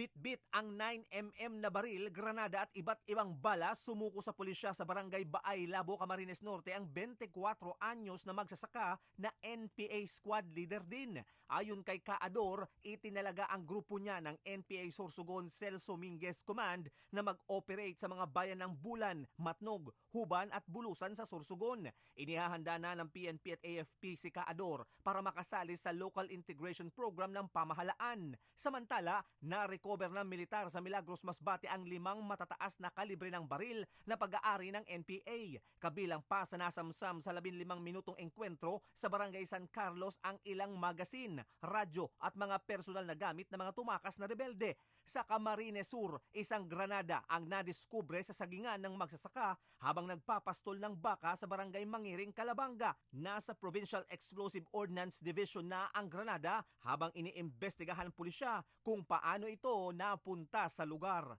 Bit-bit ang 9mm na baril, granada at iba't ibang bala sumuko sa pulisya sa barangay Baay, Labo, Camarines Norte ang 24 anyos na magsasaka na NPA squad leader din. Ayon kay Kaador, itinalaga ang grupo niya ng NPA Sorsogon Celso Minguez Command na mag-operate sa mga bayan ng Bulan, Matnog, Huban at Bulusan sa Sorsogon. Inihahanda na ng PNP at AFP si Kaador para makasali sa local integration program ng pamahalaan. Samantala, na-recover ng militar sa Milagros Masbate ang limang matataas na kalibre ng baril na pag-aari ng NPA. Kabilang pa sa nasamsam sa 15 minutong engkwentro sa Barangay San Carlos ang ilang magasin, radyo at mga personal na gamit ng mga tumakas na rebelde. Sa Camarines Sur, isang granada ang nadiskubre sa sagingan ng magsasaka habang nagpapastol ng baka sa Barangay Mangiring, Calabanga. Nasa Provincial Explosive Ordnance Division na ang granada habang iniimbestigahan pulisya kung paano ito napunta sa lugar.